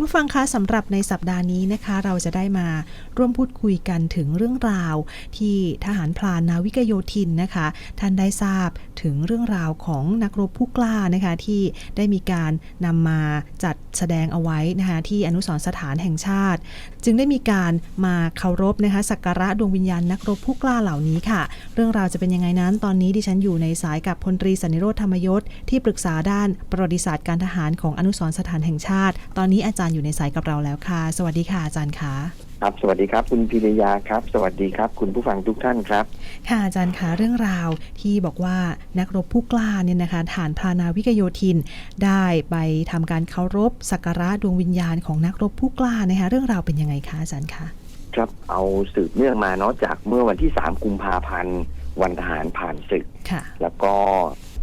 คุณผู้ฟังคะสำหรับในสัปดาห์นี้นะคะ เราจะได้มาร่วมพูดคุยกันถึงเรื่องราว ที่ทหารพลานนาวิกโยธินนะคะ ท่านได้ทราบถึงเรื่องราวของนักรบผู้กล้านะคะ ที่ได้มีการนำมาจัดแสดงเอาไว้นะคะ ที่อนุสรสถานแห่งชาติ จึงได้มีการมาเคารพนะคะสักการะดวงวิญญาณนักรบผู้กล้าเหล่านี้ค่ะ เรื่องราวจะเป็นยังไงนั้น ตอนนี้ดิฉันอยู่ในสายกับพลตรีสันนิโรธธรรมยศที่ปรึกษาด้านประวัติศาสตร์การทหารของอนุสรณ์สถานแห่งชาติ ตอนนี้อาจารย์อยู่ในสายกับเราแล้วค่ะ สวัสดีค่ะอาจารย์ค่ะ ครับสวัสดีครับ คุณพิรยาครับ สวัสดีครับ คุณผู้ฟังทุกท่านครับ ค่ะอาจารย์คะเรื่องราวที่บอกว่านักรบผู้กล้าเนี่ยนะคะฐานพรานาวิกโยธิน ได้ไปทำการเคารพสักการะดวงวิญญาณของนักรบผู้กล้านะคะเรื่องราวเป็นยังไงคะอาจารย์คะครับเอาสืบเนื่องมาเนาะจากเมื่อวันที่3กุมภาพันธ์วันทหารผ่านศึกค่ะ แล้วก็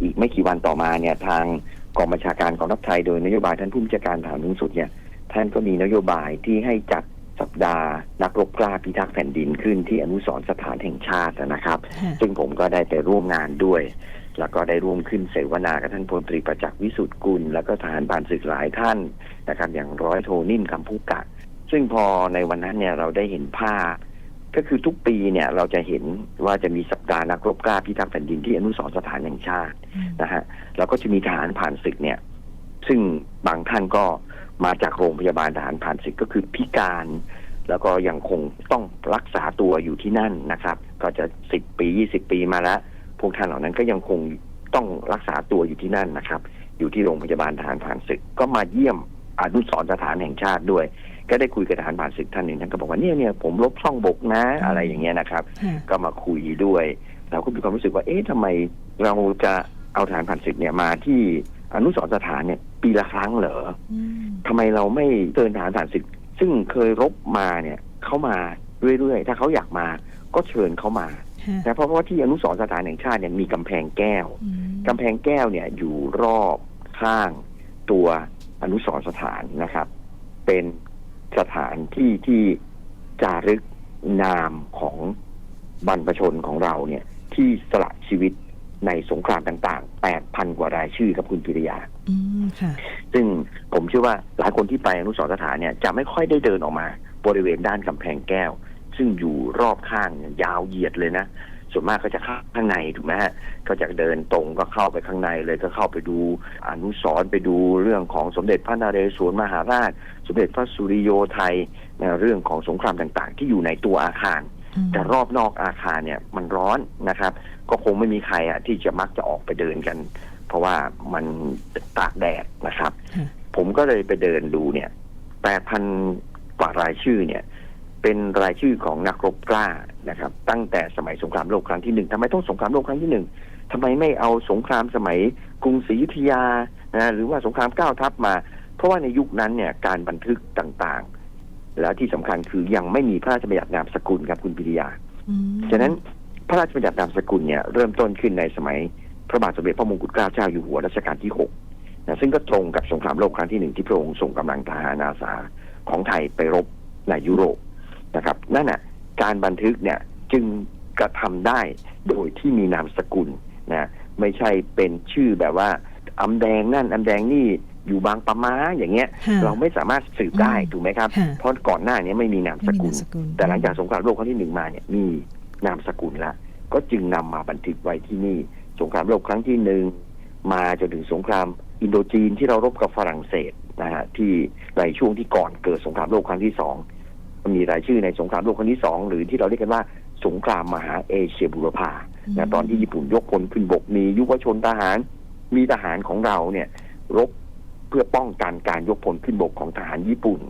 อีกไม่กี่วันต่อมาเนี่ยทางกองบัญชาการกองทัพไทยโดยนโยบายท่านผู้บัญชาการทหารสูงสุดเนี่ยท่านก็มีนโยบายที่ให้จัด สัปดาห์ นักรบกล้าพิทักษ์แผ่นดินขึ้นที่อนุสรณ์สถานแห่งชาตินะครับค่ะซึ่งผมก็ได้ไปร่วมงานด้วย แล้วก็ได้ร่วมขึ้นเสวนากับท่านพลตรีประจักษ์วิสุทธิ์กุล แล้วก็ทหารผ่านศึกหลายท่านนะครับ อย่างร้อยโทนิ่มคำพูกะ ซึ่งพอในวันนั้นเนี่ยเราได้เห็นภาพก็คือทุกปีเนี่ยเราจะเห็นว่าจะมีสัปดาห์นักรบกล้าพิทักษ์แผ่นดินที่อนุสรณ์สถานแห่งชาติอืมนะฮะแล้วก็จะมีทหารผ่านศึกเนี่ย ซึ่งบางท่านก็ มาจากโรงพยาบาลทหารผ่านศึกก็คือพิการ แล้วก็ยังคงต้องรักษาตัวอยู่ที่นั่นนะครับ ก็จะสิบปียี่สิบปีมาแล้วพวกท่านเหล่านั้นก็ยังคงต้องรักษาตัวอยู่ที่นั่นนะครับ อยู่ที่โรงพยาบาลทหารผ่านศึกก็มาเยี่ยมอนุสรณ์สถานแห่งชาติด้วย ก็ได้คุยกับทหารผ่านศึกท่านหนึ่งท่านก็บอกว่าเนี่ยเนี่ยผมลบช่องบกนะอะไรอย่างเงี้ยนะครับค่ะก็มาคุยด้วยเราก็มีความรู้สึกว่าเอ๊ะทำไมเราจะเอาฐานผ่านศึกเนี่ยมาที่ อนุสรณ์สถานเนี่ยปีละครั้งเหรออืมทำไมเราไม่เชิญฐานผ่านศึกซึ่งเคยรบมาเนี่ยเข้ามาเรื่อยๆ ถ้าเขาอยากมาก็เชิญเขามาค่ะนะเพราะว่าที่อนุสรณ์สถานแห่งชาติเนี่ยมีกำแพงแก้วอืมกำแพงแก้วเนี่ยอยู่รอบข้างตัวอนุสรณ์สถานนะครับ เป็นสถานที่ที่จารึกนามของบรรพชนของเราเนี่ยที่สละชีวิต ในสงครามต่างๆ 8,000 กว่ารายชื่อครับคุณพิริยา อืมค่ะ ซึ่งผมเชื่อว่าหลายคนที่ไปอนุสรณ์สถานเนี่ยจะไม่ค่อยได้เดินออกมา บริเวณด้านกำแพงแก้ว ซึ่งอยู่รอบข้างเนี่ยยาวเหยียดเลยนะ ส่วนมากก็จะเข้าข้างในถูกไหมฮะก็จะเดินตรงก็เข้าไปข้างในเลยก็เข้าไปดูอนุสรณ์ไปดูเรื่องของสมเด็จพระนเรศวรมหาราช สมเด็จพระสุริโยไทยนะเรื่องของสงครามต่างๆ ที่อยู่ในตัวอาคารอืม แต่รอบนอกอาคารเนี่ยมันร้อนนะครับ ก็คงไม่มีใครอะที่จะมักจะออกไปเดินกัน เพราะว่ามันตากแดดนะครับค่ะผมก็เลยไปเดินดูเนี่ยแปดพันกว่ารายชื่อเนี่ย เป็นรายชื่อของนักรบกล้านะครับ ตั้งแต่สมัยสงครามโลกครั้งที่หนึ่งทำไมต้องสงครามโลกครั้งที่หนึ่งทำไมไม่เอาสงครามสมัยกรุงศรีอยุธยานะหรือว่าสงครามเก้าทัพมา เพราะว่าในยุคนั้นเนี่ยการบันทึกต่างๆ แล้วที่สำคัญคือยังไม่มีพระราชบัญญัตินามสกุลครับคุณปิริยาอืมฉะนั้นพระราชบัญญัตินามสกุลเนี่ยเริ่มต้นขึ้นในสมัยพระบาทสมเด็จพระมงกุฎเกล้าเจ้าอยู่หัวรัชกาลที่หกนะซึ่งก็ตรงกับสงครามโลกครั้งที่หนึ่งที่พระองค์ส่งกำลังทหารอาสาของไทยไปรบในยุโรปนะครับ นั่นน่ะการบันทึกเนี่ยจึงกระทำได้โดยที่มีนามสกุลนะไม่ใช่เป็นชื่อแบบว่าอำแดงนั่นอำแดงนี่ อยู่บางปะมาอย่างเงี้ยค่ะเราไม่สามารถสืบได้อืมถูกไหมครับค่ะเพราะก่อนหน้านี้ไม่มีนามสไม่มีกุลนามสกุล แต่หลังจากสงครามโลกครั้งที่หนึ่งมาเนี่ยมีนามสกุลแล้วก็จึงนำมาบันทึกไว้ที่นี่ สงครามโลกครั้งที่หนึ่งมาจนถึงสงครามอินโดจีนที่เรารบกับฝรั่งเศสนะฮะที่ในช่วงที่ก่อนเกิดสงครามโลกครั้งที่สองมีรายชื่อในสงครามโลกครั้งที่สองหรือที่เราเรียกกันว่าสงครามมหาเอเชียบุรพานะตอนที่ญี่ปุ่นยกพลขึ้นบกมียุวชนทหาร มีทหารของเราเนี่ย รบ เพื่อป้องกันการยกพลขึ้นบกของทหารญี่ปุ่น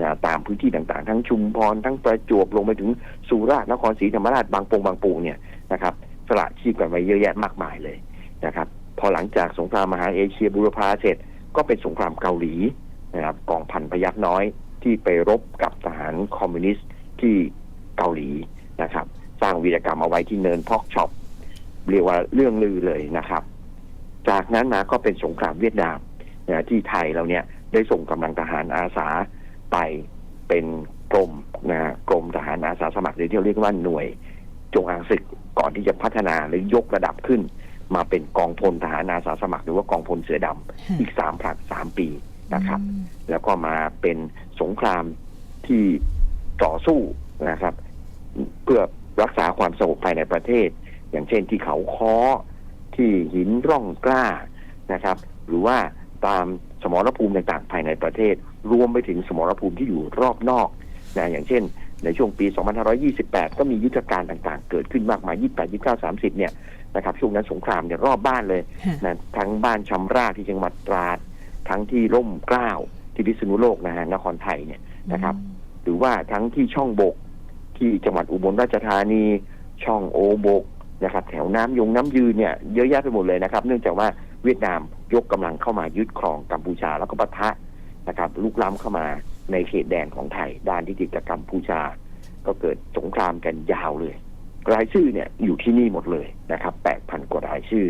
นะตามพื้นที่ต่างๆ ทั้งชุมพรทั้งประจวบลงไปถึงสุราษฎร์นครศรีธรรมราชบางปงบางปูเนี่ยนะครับสละชีพกันไว้เยอะแยะมากมายเลยนะครับ พอหลังจากสงครามมหาเอเชียบูรพาเสร็จ ก็เป็นสงครามเกาหลีนะครับกองพันพยัคฆ์น้อยที่ไปรบกับทหารคอมมิวนิสต์ที่เกาหลีนะครับ สร้างวีรกรรมเอาไว้ที่เนินพอกช็อปเรียกว่าเรื่องลือเลยนะครับ จากนั้นมาก็เป็นสงครามเวียดนาม นะที่ไทยเราเนี่ยได้ส่งกำลังทหารอาสาไปเป็นกรมนะกรมทหารอาสาสมัครหรือที่เรียกว่าหน่วย จงอางศึกก่อนที่จะพัฒนาหรือยกระดับขึ้น มาเป็นกองพลทหารอาสาสมัคร หรือว่ากองพลเสือดำอีกสามผลัดสามปีนะครับอืมแล้วก็มาเป็นสงครามที่ต่อสู้นะครับ เพื่อรักษาความสงบภายในประเทศ อย่างเช่นที่เขาค้อที่หินร่องกล้านะครับ หรือว่า ตามสมรภูมิต่างๆ ภายในประเทศ รวมไปถึงสมรภูมิที่อยู่รอบนอกนะอย่างเช่น ในช่วงปี 2528 ก็มียุทธการต่างๆ เกิดขึ้นมากมาย 28 29 30 เนี่ยนะครับช่วงนั้นสงครามเนี่ยรอบบ้านเลยค่ะนะทั้งบ้านชำราที่จังหวัดตราด ทั้งที่ร่มเกล้าที่พิษณุโลกนะฮะนครไทยเนี่ยนะครับหรือว่าทั้งที่ช่องบกที่จังหวัดอุบลราชธานี ช่องโอบกนะครับแถวน้ำยงน้ำยืนเนี่ยเยอะแยะไปหมดเลยนะครับ เนื่องจากว่าเวียดนาม ยกกำลังเข้ามายึดครองกัมพูชาแล้วก็ปะทะนะครับลุกล้ำเข้ามาในเขตแดนของไทย ด้านที่ติดกับกัมพูชา ก็เกิดสงครามกันยาวเลย รายชื่อเนี่ยอยู่ที่นี่หมดเลยนะครับแปดพันกว่ารายชื่อ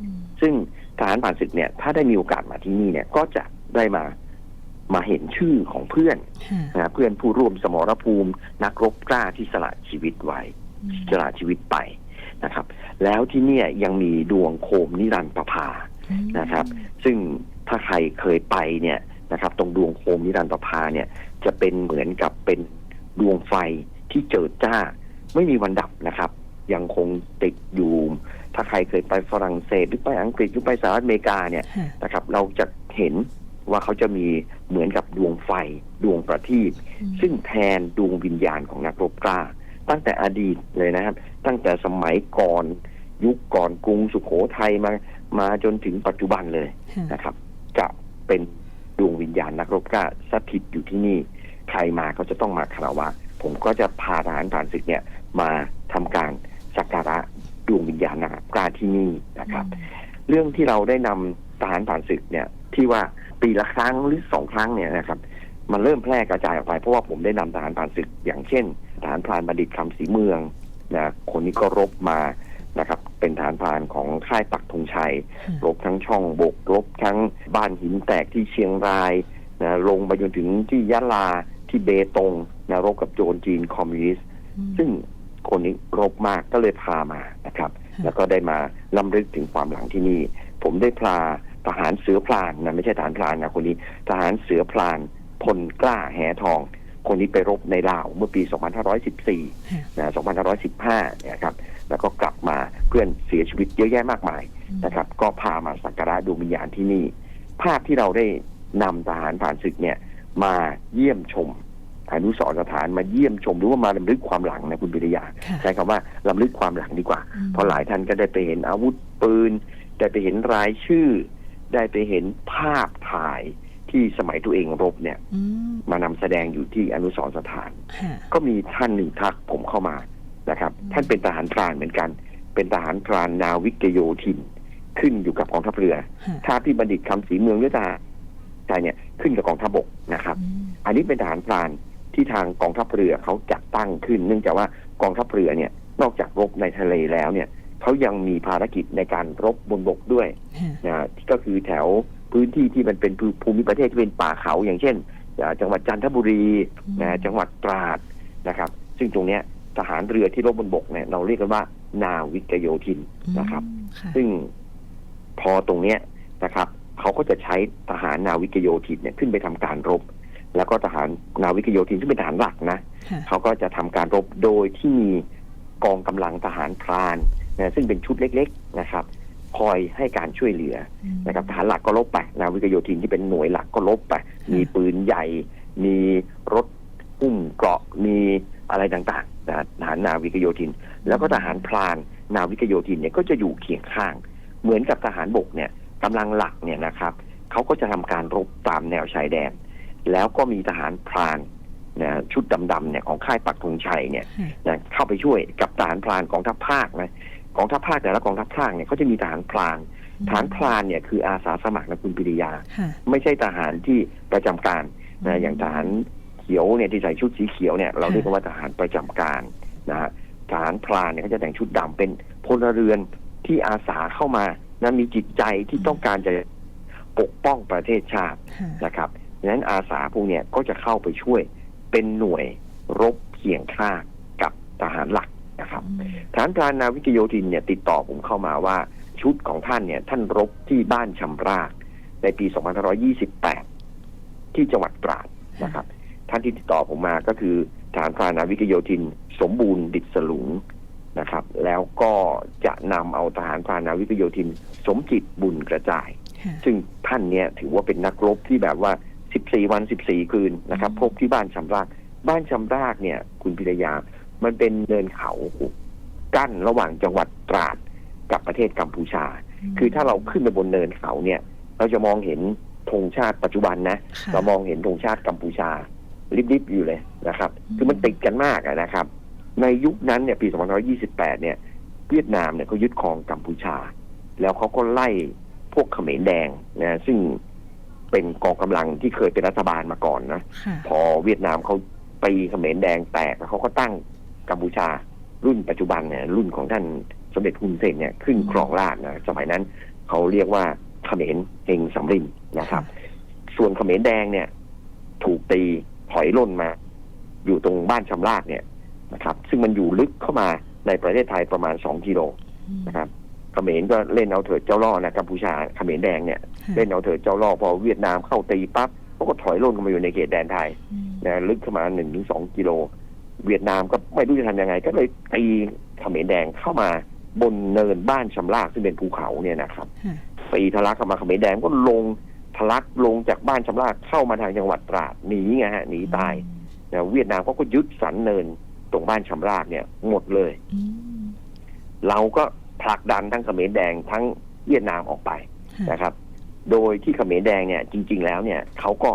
อืมซึ่งทหารผ่านศึกเนี่ยถ้าได้มีโอกาสมาที่นี่เนี่ยก็จะได้มามาเห็นชื่อของเพื่อนค่ะนะเพื่อนผู้ร่วมสมรภูมิ นักรบกล้าที่สละชีวิตไว้อืมสละชีวิตไปนะครับ แล้วที่เนี่ยยังมีดวงโคมนิรันดร์ประภา นะครับ ซึ่งถ้าใครเคยไปเนี่ยนะครับ ตรงดวงโคมนิรันดร์ประภาเนี่ย จะเป็นเหมือนกับเป็นดวงไฟที่เจิดจ้า ไม่มีวันดับนะครับ ยังคงติดอยู่ ถ้าใครเคยไปฝรั่งเศสหรือไปอังกฤษหรือไปสหรัฐอเมริกาเนี่ยค่ะนะครับ เราจะเห็นว่าเขาจะมีเหมือนกับดวงไฟดวงประทีปอืมซึ่งแทนดวงวิญญาณของนักรบกล้า ตั้งแต่อดีตเลยนะครับ ตั้งแต่สมัยก่อนยุคก่อนกรุงสุขโขทัยมา มาจนถึงปัจจุบันเลยค่ะนะครับ จะเป็นดวงวิญญาณนักรบกล้าสถิตอยู่ที่นี่ ใครมาก็จะต้องมาคารวะ ผมก็จะพาทหารผ่านศึกเนี่ยมาทำการสักการะดวงวิญญาณนักรบกล้าที่นี่นะครับ เรื่องที่เราได้นำทหารผ่านศึกเนี่ย ที่ว่าปีละครั้งหรือสองครั้งเนี่ยนะครับมันเริ่มแพร่กระจายออกไปเพราะว่าผมได้นำทหารผ่านศึกอย่างเช่นทหารพรานบัณฑิตคำศรีเมืองนะคนนี้ก็รบมานะครับ เป็นทหารพรานของค่ายปักธงชัยค่ะรบทั้งช่องบกรบทั้งบ้านหินแตกที่เชียงรายนะลงไปจนถึงที่ยะลาที่เบตงนะรบกับโจรจีนคอมมิวนิสต์อืมซึ่งคนนี้รบมากก็เลยพามานะครับค่ะแล้วก็ได้มาล้ำลึกถึงความหลังที่นี่ ผมได้พาทหารเสือพลานนะไม่ใช่ทหารพลานนะคนนี้ ทหารเสือพลานพลกล้าแหทอง คนนี้ไปรบในลาวเมื่อปี 2514ค่ะนะ2515 เนี่ยครับ แล้วก็กลับมาเพื่อนเสียชีวิตเยอะแยะมากมายอืมนะครับ ก็พามาสักการะดวงวิญญาณที่นี่ ภาพที่เราได้นำทหารผ่านศึกเนี่ย มาเยี่ยมชมอนุสรณ์สถานมาเยี่ยมชมหรือว่ามาลำลึกความหลังนะคุณปิริยาค่ะใช้คำว่าลำลึกความหลังดีกว่าอืมเพราะหลายท่านก็ได้ไปเห็นอาวุธปืน ได้ไปเห็นรายชื่อ ได้ไปเห็นภาพถ่ายที่สมัยตัวเองรบเนี่ยอืมมานำแสดงอยู่ที่อนุสรณ์สถานค่ะก็มีท่านหนึ่งทักผมเข้ามา นะครับอืมท่านเป็นทหารพรานเหมือนกัน เป็นทหารพรานนาวิกโยธิน ขึ้นอยู่กับกองทัพเรือค่ะถ้าพี่บัณฑิตคำศรีเมืองหรือทหารชายเนี่ยขึ้นกับกองทัพบกนะครับอืมอันนี้เป็นทหารพรานที่ทางกองทัพเรือเขาจัดตั้งขึ้น เนื่องจากว่ากองทัพเรือเนี่ยนอกจากรบในทะเลแล้วเนี่ยเขายังมีภารกิจในการรบบนบกด้วยค่ะนะก็คือแถวพื้นที่ที่มันเป็นภูมิประเทศที่เป็นป่าเขาอย่างเช่นอ่าจังหวัดจันทบุรีอืมนะจังหวัดตราดนะครับ ซึ่งตรงเนี้ย ทหารเรือที่รบบนบกเนี่ยเราเรียกกันว่า นาวิกโยธินนะครับอืมค่ะซึ่งพอตรงเนี้ยนะครับ เขาก็จะใช้ทหารนาวิกโยธินเนี่ยขึ้นไปทำการรบ แล้วก็ทหารนาวิกโยธินซึ่งเป็นทหารหลักนะค่ะเขาก็จะทำการรบโดยที่มีกองกำลังทหารพรานนะซึ่งเป็นชุดเล็ก ๆนะครับ คอยให้การช่วยเหลืออืมนะครับทหารหลักก็ลบไปนาวิกโยธินที่เป็นหน่วยหลักก็ลบไป มีปืนใหญ่ มีรถหุ้มเกราะมีอะไรต่างๆนะ ทหารนาวิกโยธิน แล้วก็ทหารพรานนาวิกโยธินเนี่ยก็จะอยู่เคียงข้าง เหมือนกับทหารบกเนี่ยกำลังหลักเนี่ยนะครับเขาก็จะทำการรบตามแนวชายแดน แล้วก็มีทหารพรานนะชุดดำๆเนี่ยของค่ายปักธงชัยเนี่ยค่ะนะเข้าไปช่วยกับทหารพรานกองทัพภาคนะกองทัพภาคแต่ละกองทัพภาคเนี่ยเขาจะมีทหารพรานทหารพรานเนี่ยคืออาสาสมัครนะคุณปิริยาค่ะไม่ใช่ทหารที่ประจำการนะอย่างทหารเขียวเนี่ยที่ใส่ชุดสีเขียวเนี่ยเราเรียกกันว่าทหารประจำการนะฮะทหารพรานเนี่ยเขาจะแต่งชุดดำเป็นพลเรือนที่อาสาเข้ามานะมีจิตใจที่ต้องการจะปกป้องประเทศชาติค่ะนะครับดังนั้นอาสาพวกเนี้ยก็จะเข้าไปช่วยเป็นหน่วยรบเคียงข้างกับทหารหลักนะครับอืมฐานพรานนาวิกโยธินเนี่ยติดต่อผมเข้ามาว่าชุดของท่านเนี่ยท่านรบที่บ้านชำรากในปี 2528 ที่จังหวัดตราดนะครับ ท่านที่ติดต่อผมมาก็คือฐานพรานนาวิกโยธิน สมบูรณ์ดิษลุงนะครับ แล้วก็จะนำเอาทหารพรานนาวิกโยธิน สมจิตบุญกระจายค่ะซึ่งท่านเนี่ยถือว่าเป็นนักรบที่แบบว่า 14 วัน 14 คืนนะครับอืมพบที่บ้านชำราก บ้านชำรากเนี่ย คุณพิรยา มันเป็นเนินเขากั้นระหว่างจังหวัดตราดกับประเทศกัมพูชา คือถ้าเราขึ้นไปบนเนินเขาเนี่ย เราจะมองเห็นธงชาติปัจจุบันนะค่ะเรามองเห็นธงชาติกัมพูชา ริบๆอยู่เลยนะครับอืมคือมันติดกันมากอะนะครับ ในยุคนั้นเนี่ยปี 2528 เนี่ย เวียดนามเนี่ยเขายึดครองกัมพูชา แล้วเขาก็ไล่พวกเขมรแดงนะซึ่งเป็นกองกำลังที่เคยเป็นรัฐบาลมาก่อนนะค่ะพอเวียดนามเขาตีเขมรแดงแตกแล้วเขาก็ตั้งกัมพูชารุ่นปัจจุบันเนี่ยรุ่นของท่านสมเด็จฮุนเซนเนี่ยขึ้นครองราชย์นะสมัยนั้นเขาเรียกว่าเขมรเฮงสำรินนะครับ ส่วนเขมรแดงเนี่ย ถูกตี ถอยล่นมา อยู่ตรงบ้านชำรากเนี่ยนะครับ ซึ่งมันอยู่ลึกเข้ามาในประเทศไทยประมาณสองกิโลอืมนะครับเขมรก็เล่นเอาเถิดเจ้าล่อนะกัมพูชาเขมรแดงเนี่ยค่ะเล่นเอาเถิดเจ้าล่อพอเวียดนามเข้าตีปั๊บเขาก็ถอยล่นเข้ามาอยู่ในเขตแดนไทยอืมนะลึกเข้ามาหนึ่งถึงสองกิโล เวียดนามก็ไม่รู้จะทำยังไง ก็เลยตีเขมรแดงเข้ามาบนเนินบ้านชำรากซึ่งเป็นภูเขาเนี่ยนะครับค่ะตีทะลักเข้ามาเขมรแดงก็ลง ทะลักลงจากบ้านชำรากเข้ามาทางจังหวัดตราดหนีไงฮะหนีตายนะเวียดนามเขาก็ยึดสันเนินตรงบ้านชำรากเนี่ยหมดเลย อืมเราก็ผลักดันทั้งเขมรแดงทั้งเวียดนามออกไปค่ะนะครับ โดยที่เขมรแดงเนี่ยจริง ๆ แล้วเนี่ยเขาก็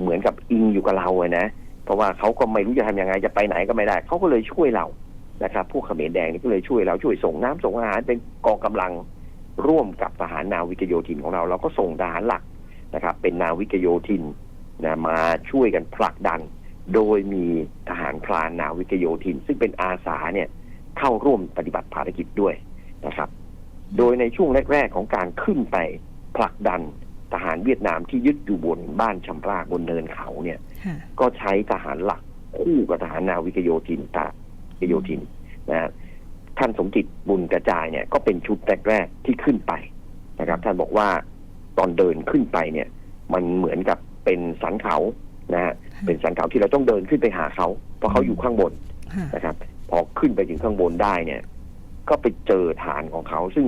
เหมือนกับอิงอยู่กับเราอะนะเพราะว่าเขาก็ไม่รู้จะทำยังไงจะไปไหนก็ไม่ได้เขาก็เลยช่วยเรานะครับพวกเขมรแดงนี่ก็เลยช่วยเราช่วยส่งน้ำส่งอาหารเป็นกองกำลังร่วมกับทหารนาวิกโยธินของเรา เราก็ส่งทหารหลัก นะครับ เป็นนาวิกโยธินนะมาช่วยกันผลักดัน โดยมีทหารพรานนาวิกโยธิน ซึ่งเป็นอาสาเนี่ยเข้าร่วมปฏิบัติภารกิจด้วยนะครับ โดยในช่วงแรก ๆ ของการขึ้นไปผลักดันทหารเวียดนามที่ยึดอยู่บนบ้านชำรากบนเนินเขาเนี่ยค่ะก็ใช้ทหารหลักคู่กับทหารนาวิกโยธินตาวิกโยธินนะฮะท่านสมจิตบุญกระจายเนี่ยก็เป็นชุดแรกๆที่ขึ้นไปนะครับ ท่านบอกว่า ตอนเดินขึ้นไปเนี่ย มันเหมือนกับเป็นสันเขานะฮะเป็นสันเขาที่เราต้องเดินขึ้นไปหาเขาเพราะเขาอยู่ข้างบนค่ะนะครับ พอขึ้นไปถึงข้างบนได้เนี่ย ก็ไปเจอฐานของเขา ซึ่ง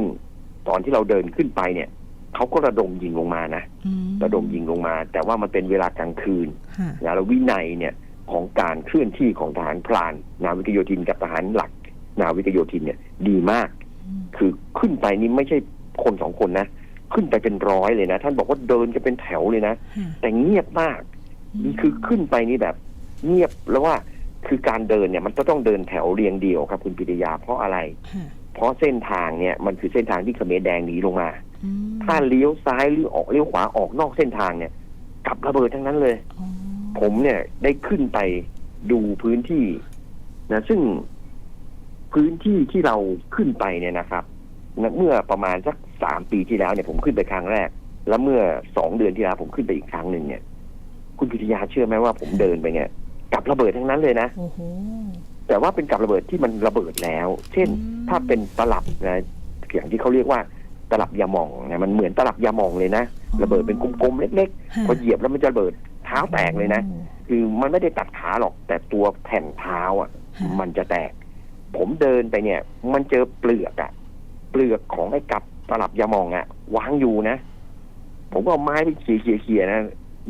ตอนที่เราเดินขึ้นไปเนี่ยเขาก็ระดมยิงลงมานะอืมระดมยิงลงมา แต่ว่ามันเป็นเวลากลางคืนค่ะนะแล้ววินัยเนี่ยของการเคลื่อนที่ของทหารพราน นาวิกโยธินกับทหารหลัก นาวิกโยธินเนี่ย ดีมากอืมคือขึ้นไปนี่ไม่ใช่คนสองคนนะ ขึ้นไปเป็นร้อยเลยนะ ท่านบอกว่าเดินกันเป็นแถวเลยนะค่ะแต่เงียบมากนี่คือขึ้นไปนี่แบบ เงียบแล้วว่าคือการเดินเนี่ย มันจะต้องเดินแถวเรียงเดียวครับ คุณปิริยาเพราะอะไรค่ะเพราะเส้นทางเนี่ยมันคือเส้นทางที่เขมรแดงหนีลงมาอืมถ้าเลี้ยวซ้ายหรือออกเลี้ยวขวาออกนอกเส้นทางเนี่ยกลับระเบิดทั้งนั้นเลยอ๋อผมเนี่ยได้ขึ้นไปดูพื้นที่นะซึ่งพื้นที่ที่เราขึ้นไปเนี่ยนะครับนะ เมื่อประมาณสักสามปีที่แล้วเนี่ยผมขึ้นไปครั้งแรก แล้วเมื่อสองเดือนที่แล้วผมขึ้นไปอีกครั้งหนึ่งเนี่ย คุณพิทยาเชื่อไหมว่าผมเดินไปเนี่ยกับระเบิดทั้งนั้นเลยนะโอ้โหแต่ว่าเป็นกับระเบิดที่มันระเบิดแล้ว เช่นอืมถ้าเป็นตลับนะอย่างที่เขาเรียกว่าตลับยาหมองนะมันเหมือนตลับยาหมองเลยนะระเบิดเป็นกลมๆเล็กค่ะๆพอเหยียบแล้วมันจะระเบิดเท้าแตกเลยนะโอ้คือมันไม่ได้ตัดขาหรอกแต่ตัวแผ่นเท้าอะค่ะมันจะแตก ผมเดินไปเนี่ย มันเจอเปลือกอะ เปลือกของไอ้กับตลับยาหมองอะวางอยู่นะ ผมก็เอาไม้ไปเขี่ยๆๆนะ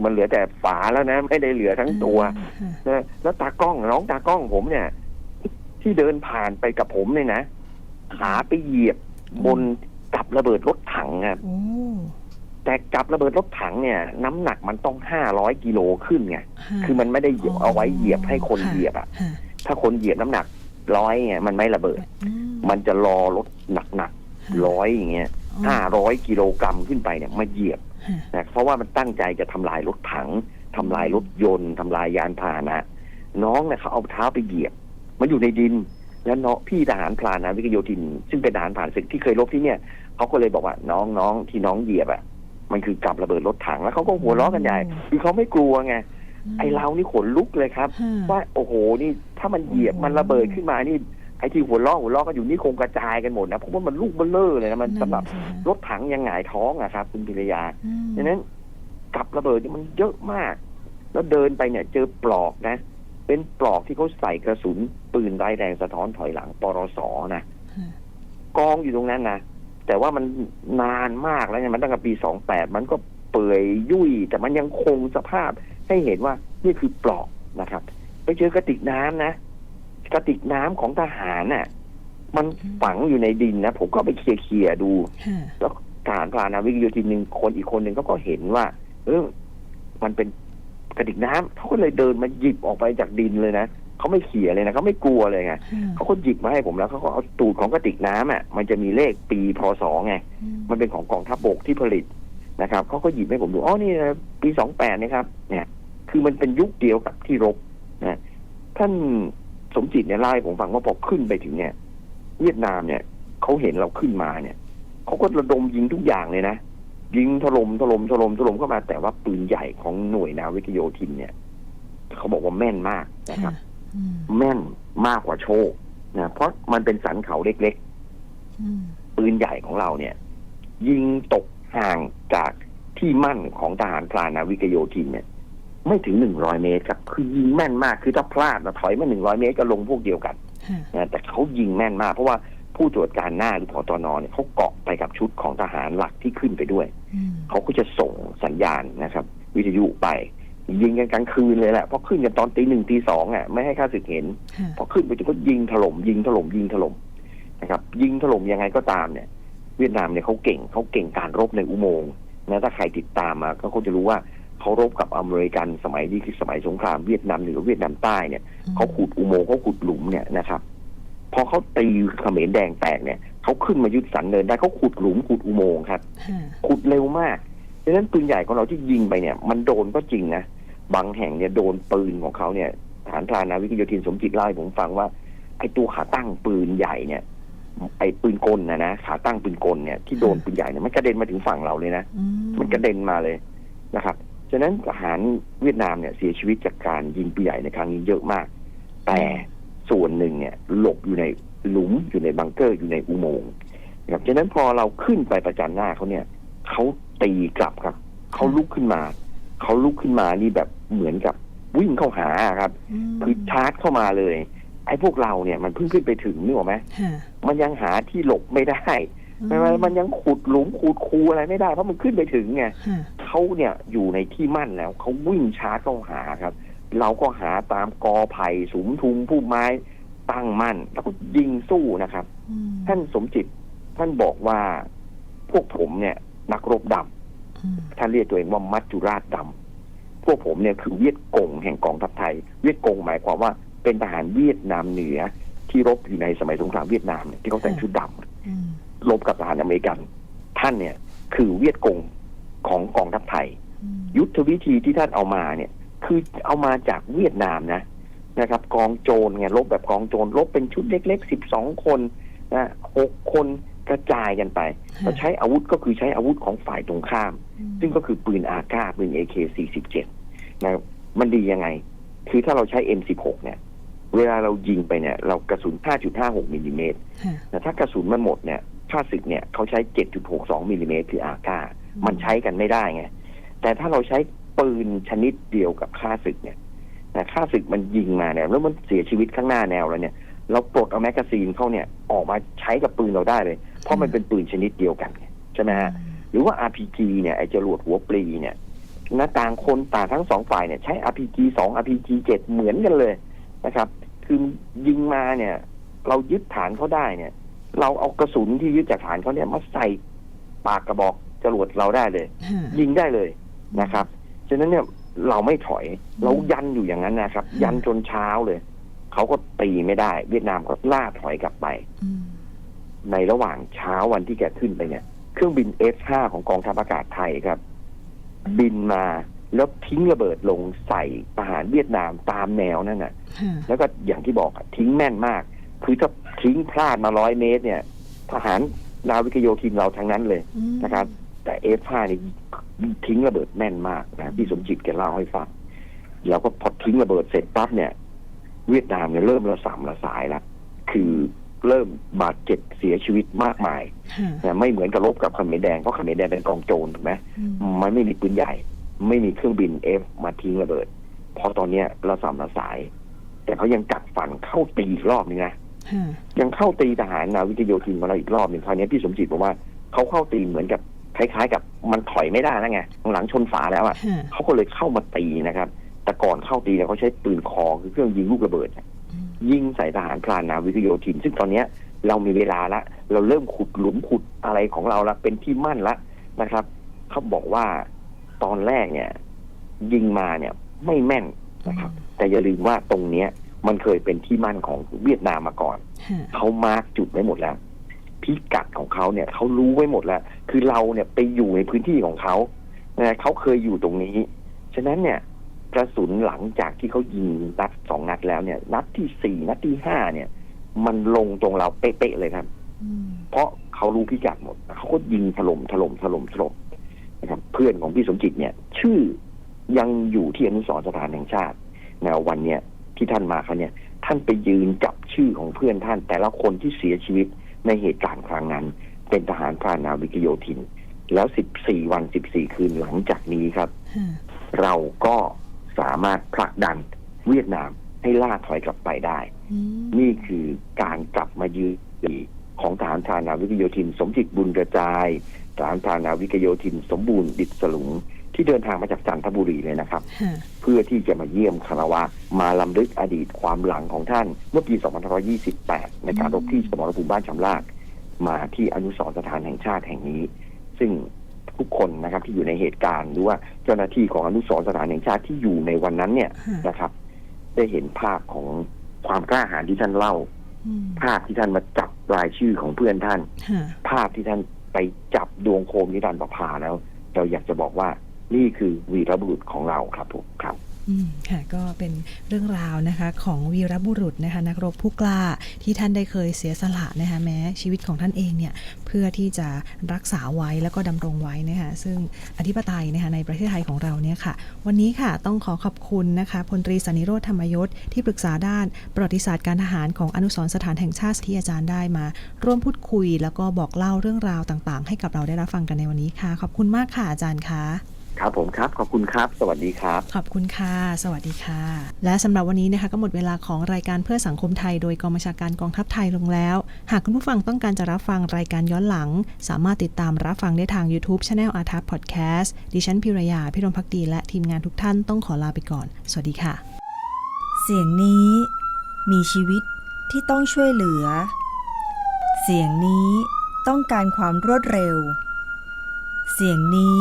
มันเหลือแต่ฝาแล้วนะไม่ได้เหลือทั้งตัวค่ะนะแล้วตากล้องน้องตากล้องผมเนี่ย ที่เดินผ่านไปกับผมเนี่ยนะขาไปเหยียบบนกับระเบิดรถถังอะโอ้แต่กับระเบิดรถถังเนี่ย น้ำหนักมันต้องห้าร้อยกิโลขึ้นไงค่ะคือมันไม่ได้เหยียบเอาไว้เหยียบให้คนค่ะเหยียบอะค่ะถ้าคนเหยียบน้ำหนักร้อยเนี่ยมันไม่ระเบิดอื มมันจะรอรถหนักค่ะๆร้อยอย่างเงี้ยอ๋อห้าร้อยกิโลกรัมขึ้นไปเนี่ยมาเหยียบค่ะนะเพราะว่ามันตั้งใจจะทำลายรถถังทำลายรถยนต์ทำลายยานพาหนะ น้องเนี่ยเขาเอาเท้าไปเหยียบ มันอยู่ในดิน แล้วเนาะพี่ทหารพรานนาวิกโยธิน ซึ่งเป็นทหารผ่านศึกที่เคยรบที่เนี่ยเขาก็เลยบอกว่าน้องน้องที่น้องเหยียบอะ มันคือกับระเบิดรถถังแล้วเขาก็หัวเราะกันใหญ่คือเขาไม่กลัวไงไอเรานี่ขนลุกเลยครับฮะว่าโอ้โหนี่ถ้ามันเหยียบมันระเบิดขึ้นมานี่ ไอ้ที่หัวล้อหัวล้อกันอยู่นี่คงกระจายกันหมดนะเพราะว่ามันลูกเบลเลอร์เลยนะมันสำหรับสิฮะรถถังยังหงายท้องอะครับคุณพิรยาอืมดังนั้นกับระเบิดนี่มันเยอะมาก แล้วเดินไปเนี่ย เจอปลอกนะ เป็นปลอกที่เขาใส่กระสุนปืนไรแรงสะท้อนถอยหลังปรสนะฮะกองอยู่ตรงนั้นนะแต่ว่ามันนานมากแล้วเนี่ยมันตั้งแต่ปีสองแปดมันก็เปื่อยยุ่ย แต่มันยังคงสภาพให้เห็นว่านี่คือปลอกนะครับ ไปเจอกระติกน้ำนะ กระติกน้ำของทหารน่ะ มันฝังอยู่ในดินนะผมก็ไปเคลียร์ๆดูฮะแล้วการพานาวิกโยธินหนึ่งคนอีกคนหนึ่งเขาก็เห็นว่า เออมันเป็นกระติกน้ำเขาก็เลยเดินมาหยิบออกไปจากดินเลยนะเขาไม่เขี่ยเลยนะเขาไม่กลัวเลยไงฮะเขาก็หยิบมาให้ผมแล้วเขาก็เอาตูดของกระติกน้ำอะ มันจะมีเลขปีพศไงอืมมันเป็นของกองทัพบกที่ผลิตนะครับเขาก็หยิบให้ผมดูอ๋อนี่นะปีสองแปดนะครับ เนี่ย คือมันเป็นยุคเดียวกับที่รบนะท่าน สมจิตเนี่ยเล่าให้ผมฟังว่าพอขึ้นไปถึงเนี่ย เวียดนามเนี่ยเขาเห็นเราขึ้นมาเนี่ยเขาก็ระดมยิงทุกอย่างเลยนะยิงถล่มถล่มถล่มถล่มเข้ามา แต่ว่าปืนใหญ่ของหน่วยนาวิกโยธินเนี่ยเขาบอกว่าแม่นมากนะครับฮะอืมแม่นมากกว่าโชคนะเพราะมันเป็นสันเขาเล็กอืมๆปืนใหญ่ของเราเนี่ย ยิงตกห่างจากที่มั่นของทหารพลานาวิกโยธินเนี่ย ไม่ถึงหนึ่งร้อยเมตรครับคือยิงแม่นมากคือถ้าพลาดนะถอยมาหนึ่งร้อยเมตรก็ลงพวกเดียวกันฮะนะแต่เขายิงแม่นมาก เพราะว่าผู้ตรวจการหน้าหรือพอตอนเนี่ยเขาเกาะไปกับชุดของทหารหลักที่ขึ้นไปด้วยอืมเขาก็จะส่งสัญญาณนะครับ วิทยุไป ยิงกันกลางคืนเลยแหละเพราะขึ้นกันตอนตีหนึ่งตีสองอะไม่ให้ข้าศึกเห็นฮะพอขึ้นไปถึงก็ยิงถล่มยิงถล่มยิงถล่มนะครับ ยิงถล่มยังไงก็ตามเนี่ย เวียดนามเนี่ยเขาเก่งเขาเก่งการรบในอุโมงค์นะถ้าใครติดตามมาก็คงจะรู้ว่า เขารบกับอเมริกันสมัยนี้คือสมัยสงครามเวียดนามเหนือเวียดนามใต้เนี่ยเขาขุดอุโมงค์เขาขุดหลุมเนี่ยนะครับพอเขาตีเขมรแดงแตกเนี่ยเขาขึ้นมายึดสันเนินได้เขาขุดหลุมขุดอุโมงค์ครับฮะขุดเร็วมากดังนั้นปืนใหญ่ของเราที่ยิงไปเนี่ย มันโดนก็จริงนะบางแห่งเนี่ยโดนปืนของเขาเนี่ยฐานพลานาวิกโยธินสมจิตเล่าให้ผมฟังว่าไอ้ตัวขาตั้งปืนใหญ่เนี่ย ไอ้ปืนกลนะนะขาตั้งปืนกลเนี่ยที่โดนปืนใหญ่เนี่ยมันกระเด็นมาถึงฝั่งเราเลยนะอืมันกระเด็นมาเลยนะครับ ฉะนั้นทหารเวียดนามเนี่ยเสียชีวิตจากการยิงปืนใหญ่ในครั้งนี้เยอะมาก แต่ส่วนหนึ่งเนี่ยหลบอยู่ในหลุมอยู่ในบังเกอร์อยู่ในอุโมงค์นะครับฉะนั้นพอเราขึ้นไปประจันหน้าเขาเนี่ยเขาตีกลับครับเขาลุกขึ้นมาเขาลุกขึ้นมานี่แบบเหมือนกับวิ่งเข้าหาครับมคือชาร์จเข้ามาเลย ไอ้พวกเราเนี่ยมันเพิ่งขึ้นไปถึงนึกออกไหมฮะมันยังหาที่หลบไม่ได้ มันมันมันยังขุดหลุมขุดคูอะไรไม่ได้เพราะมันขึ้นไปถึงไงฮะเขาเนี่ยอยู่ในที่มั่นแล้วเขาวิ่งชาร์จเข้าหาครับ เราก็หาตามกอไผ่สุมทุมผู้ไม้ตั้งมั่นแล้วก็ยิงสู้นะครับอืมท่านสมจิตท่านบอกว่าพวกผมเนี่ยนักรบดำอืมท่านเรียกตัวเองว่ามัจจุราชดำพวกผมเนี่ยคือเวียดกงแห่งกองทัพไทย เวียดกงหมายความว่าเป็นทหารเวียดนามเหนือที่รบอยู่ในสมัยสงครามเวียดนามเนี่ยที่เขาแต่งชุดดำ อืมรบกับทหารอเมริกัน ท่านเนี่ยคือเวียดกงของกองทัพไทยอืมยุทธวิธีที่ท่านเอามาเนี่ย คือเอามาจากเวียดนามนะนะครับ กองโจรไงรบแบบกองโจรรบเป็นชุดเล็กๆสิบสองคนนะหกคนกระจายกันไปแล้วใช้อาวุธก็คือใช้อาวุธของฝ่ายตรงข้าม ซึ่งก็คือปืนอาก้าปืน AK47 นะครับมันดียังไง คือถ้าเราใช้ M16 เนี่ย เวลาเรายิงไปเนี่ย เรากระสุน 5.56มิลลิเมตรฮะแต่ถ้ากระสุนมันหมดเนี่ย ค่าศึกเนี่ยเขาใช้ 7.62มิลลิเมตรคืออาก้า มันใช้กันไม่ได้ไง แต่ถ้าเราใช้ปืนชนิดเดียวกับค่าศึกเนี่ยนะค่าศึกมันยิงมาเนี่ยแล้วมันเสียชีวิตข้างหน้าแนวแล้วเนี่ยเราปลดเอาแมกกาซีนเขาเนี่ยออกมาใช้กับปืนเราได้เลย เพราะมันเป็นปืนชนิดเดียวกันไงใช่ไหมฮะหรือว่า RPG เนี่ยไอ้จรวดหัวปลีเนี่ยนะต่างคนต่างทั้งสองฝ่ายเนี่ยใช้ RPG สอง RPG เจ็ดเหมือนกันเลยนะครับ คือยิงมาเนี่ย เรายึดฐานเขาได้เนี่ย เราเอากระสุนที่ยึดจากฐานเขาเนี่ยมาใส่ปากกระบอกจรวดเราได้เลยฮะยิงได้เลยนะครับ ฉะนั้นเนี่ยเราไม่ถอย เรายันอยู่อย่างนั้นนะครับ ยันจนเช้าเลย เขาก็ตีไม่ได้ เวียดนามก็ล่าถอยกลับไปอืมในระหว่างเช้าวันที่แกขึ้นไปเนี่ย เครื่องบิน F5 ของกองทัพอากาศไทยครับ บินมาแล้วทิ้งระเบิดลงใส่ทหารเวียดนามตามแนวนั่นน่ะฮะแล้วก็อย่างที่บอกอะทิ้งแม่นมาก คือถ้าทิ้งพลาดมาร้อยเมตร เนี่ย ทหารนาวิกโยธินเราทั้งนั้นเลยอืมนะครับ แต่เอฟห้านี่ทิ้งระเบิดแม่นมากนะพี่สมจิตแกเล่าให้ฟังแล้วก็พอทิ้งระเบิดเสร็จปั๊บเนี่ย เวียดนามเนี่ยเริ่มระสามระสายแล้วคือเริ่มบาดเจ็บเสียชีวิตมากมายค่ะนะไม่เหมือนกับรบกับเขมรแดงเพราะเขมรแดงเป็นกองโจรถูกไหมอืมมันไม่มีปืนใหญ่ ไม่มีเครื่องบินเอฟมาทิ้งระเบิดพอตอนเนี้ยระสามระสาย แต่เขายังกัดฟันเข้าตีอีกรอบนึงนะค่ะ ยังเข้าตีทหารนาวิกโยธินมาแล้วอีกรอบหนึ่งคราวนี้พี่สมจิตบอกว่าเขาเข้าตีเหมือนกับคล้ายๆ กับมันถอยไม่ได้แล้วไงหลังชนฝาแล้วอะค่ะเขาก็เลยเข้ามาตีนะครับ แต่ก่อนเข้าตีเนี่ยเขาใช้ปืนคอคือเครื่องยิงลูกระเบิดเนี่ยอืมยิงใส่ทหารพรานนาวิกโยธิน ซึ่งตอนเนี้ยเรามีเวลาละ เราเริ่มขุดหลุมขุดอะไรของเราละเป็นที่มั่นละนะครับเขาบอกว่าตอนแรกเนี่ย ยิงมาเนี่ย ไม่แม่นนะครับ แต่อย่าลืมว่าตรงเนี้ย มันเคยเป็นที่มั่นของเวียดนามมาก่อนค่ะเขามาร์กจุดไว้หมดแล้ว พิกัดของเขาเนี่ยเขารู้ไว้หมดแล้ว คือเราเนี่ยไปอยู่ในพื้นที่ของเขานะเขาเคยอยู่ตรงนี้ ฉะนั้นเนี่ยกระสุนหลังจากที่เขายิงนัดสองนัดแล้วเนี่ย นัดที่สี่นัดที่ห้าเนี่ย มันลงตรงเราเป๊ะๆเลยครับอืมเพราะเขารู้พิกัดหมดเขาก็ยิงถล่มถล่มถล่มถล่มนะครับ เพื่อนของพี่สมจิตเนี่ย ชื่อยังอยู่ที่อนุสรณ์สถานแห่งชาติแนววันเนี่ย ที่ท่านมาเขาเนี่ย ท่านไปยืนจับชื่อของเพื่อนท่าน แต่ละคนที่เสียชีวิตในเหตุการณ์ครั้งนั้น เป็นทหารพรานนาวิกโยธิน แล้ว14วัน14คืนหลังจากนี้ครับค่ะเราก็สามารถผลักดันเวียดนามให้ล่าถอยกลับไปได้อืมนี่คือการกลับมายืนของทหารพรานนาวิกโยธิน สมจิตบุญกระจายทหารพรานนาวิกโยธิน สมบูรณ์ดิษสลุง ที่เดินทางมาจากจันทบุรีเลยนะครับค่ะเพื่อที่จะมาเยี่ยมคารวะ มาลำลึกอดีตความหลังของท่าน เมื่อปี 2528 ในการรบที่สมรภูมิบ้านชำลาก มาที่อนุสรณ์สถานแห่งชาติแห่งนี้ ซึ่งทุกคนนะครับที่อยู่ในเหตุการณ์หรือว่าเจ้าหน้าที่ของอนุสรณ์สถานแห่งชาติที่อยู่ในวันนั้นเนี่ยค่ะนะครับ ได้เห็นภาพของความกล้าหาญที่ท่านเล่าอืมภาพที่ท่านมาจับรายชื่อของเพื่อนท่านค่ะภาพที่ท่านไปจับดวงโคมนิรันดร์ประภาแล้ว เราอยากจะบอกว่า นี่คือวีรบุรุษของเราครับผมครับอืมค่ะก็เป็นเรื่องราวนะคะของวีรบุรุษนะคะนักรบผู้กล้าที่ท่านได้เคยเสียสละนะคะแม้ชีวิตของท่านเองเนี่ยเพื่อที่จะรักษาไว้แล้วก็ดำรงไว้นะคะซึ่งอธิปไตยนะคะในประเทศไทยของเราเนี่ยค่ะ วันนี้ค่ะต้องขอขอบคุณนะคะพลตรีสนิโรธธรรมยศที่ปรึกษาด้านประวัติศาสตร์การทหารของอนุสรสถานแห่งชาติที่อาจารย์ได้มา ร่วมพูดคุย แล้วก็บอกเล่าเรื่องราวต่างๆ ให้กับเราได้รับฟังกันในวันนี้ค่ะ ขอบคุณมากค่ะอาจารย์คะ ครับผมครับ ขอบคุณครับ สวัสดีครับ ขอบคุณค่ะ สวัสดีค่ะ และสำหรับวันนี้นะคะก็หมดเวลาของรายการเพื่อสังคมไทย โดยกองบัญชาการกองทัพไทยลงแล้ว หากคุณผู้ฟังต้องการจะรับฟังรายการย้อนหลัง สามารถติดตามรับฟังได้ทาง YouTube Channel a r t a p Podcast ดิฉันพิรยาพิรมพักดีและทีมงานทุกท่านต้องขอลาไปก่อน สวัสดีค่ะ เสียงนี้มีชีวิตที่ต้องช่วยเหลือ เสียงนี้ต้องการความรวดเร็ว เสียงนี้